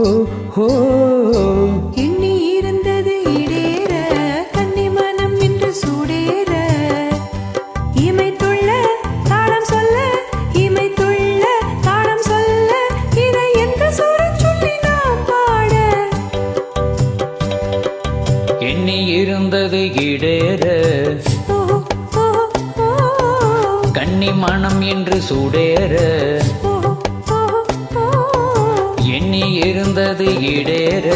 ஹோ ஹோ. எண்ணி இருந்தது இடேற கன்னி மனம் என்று சூடேற. இமை துள்ள தாளம் சொல்ல இமை துள்ள தாளம் சொல்ல இதை எந்த சூரச் சொல்லி நாம் பாட? எண்ணி இருந்தது இடேற கன்னி மனம் என்று சூடேற. எண்ணி இருந்தது இடேற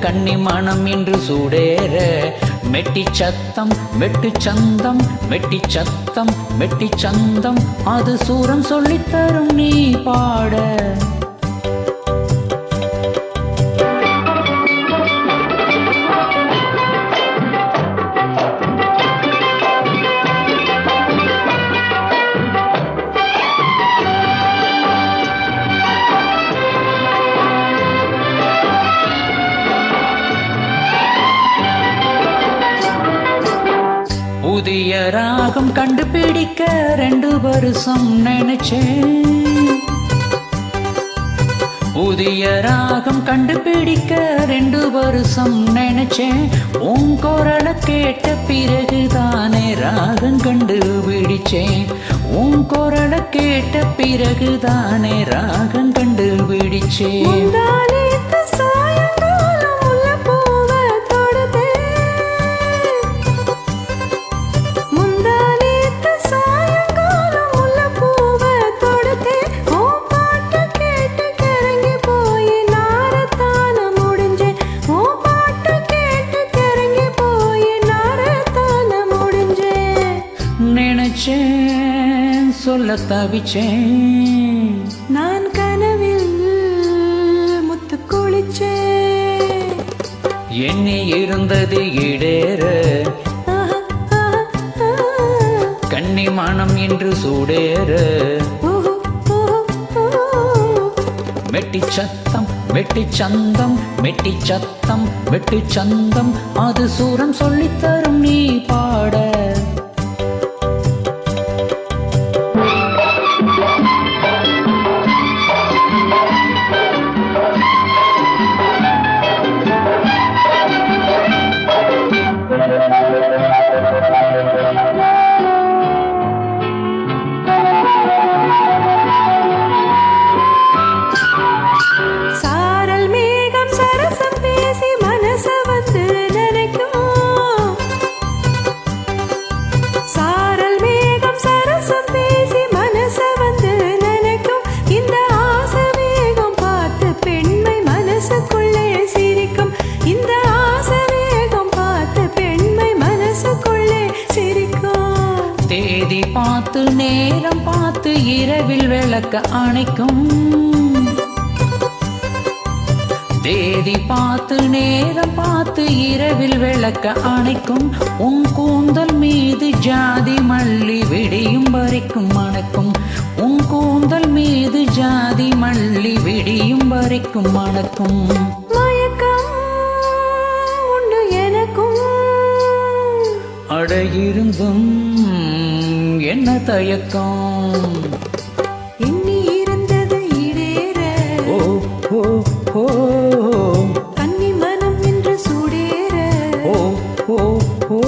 கண்ணி மனம் என்று சூடேற. மெட்டி சத்தம் வெட்டு சந்தம் மெட்டி சத்தம் மெட்டி சந்தம் அது சூரம் சொல்லித் தரும் நீ பாட. புதிய ராகம் கண்டுபிடிக்க ரெண்டு வருஷம் நினைச்சேன். புதிய ராகம் கண்டுபிடிக்க ரெண்டு வருஷம் நினைச்சேன். உன் குரலை கேட்ட பிறகு தானே ராகம் கண்டுபிடிச்சேன் உன் குரலை கேட்ட பிறகு தானே ராகம் கண்டுபிடிச்சேன் சொல்ல தவிச்சேன். நான் கனவில் முத்து குளிச்சேன் எண்ணி இருந்தது இடேற. கன்னி மனம் என்று சூடேற. வெட்டி சத்தம் வெட்டி சந்தம் வெட்டி சத்தம் வெட்டி சந்தம். அது சூரம் சொல்லித் தரும் நீ பாட. பார்த்து நேரம் பார்த்து இரவில் விளக்க அணைக்கும். தேதி பார்த்து நேரம் பார்த்து இரவில் விளக்க அணைக்கும். உன் கூந்தல் மீது ஜாதி மல்லி விடியும் வரைக்கும் மணக்கும் உன் கூந்தல் மீது ஜாதி மல்லி விடியும் வரைக்கும் மணக்கும் அடையிருந்தும் என்ன தயக்கம்? எண்ணி இருந்தது இடேற ஓ ஓ ஓ. கன்னி மனம் என்று சூடேற. ஓ ஓ ஓ.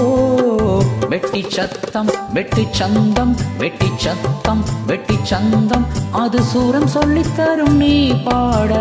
வெட்டி சத்தம் வெட்டி சந்தம் வெட்டி சத்தம் வெட்டி சந்தம். அது சூரம் சொல்லித் தரும் நீ பாட.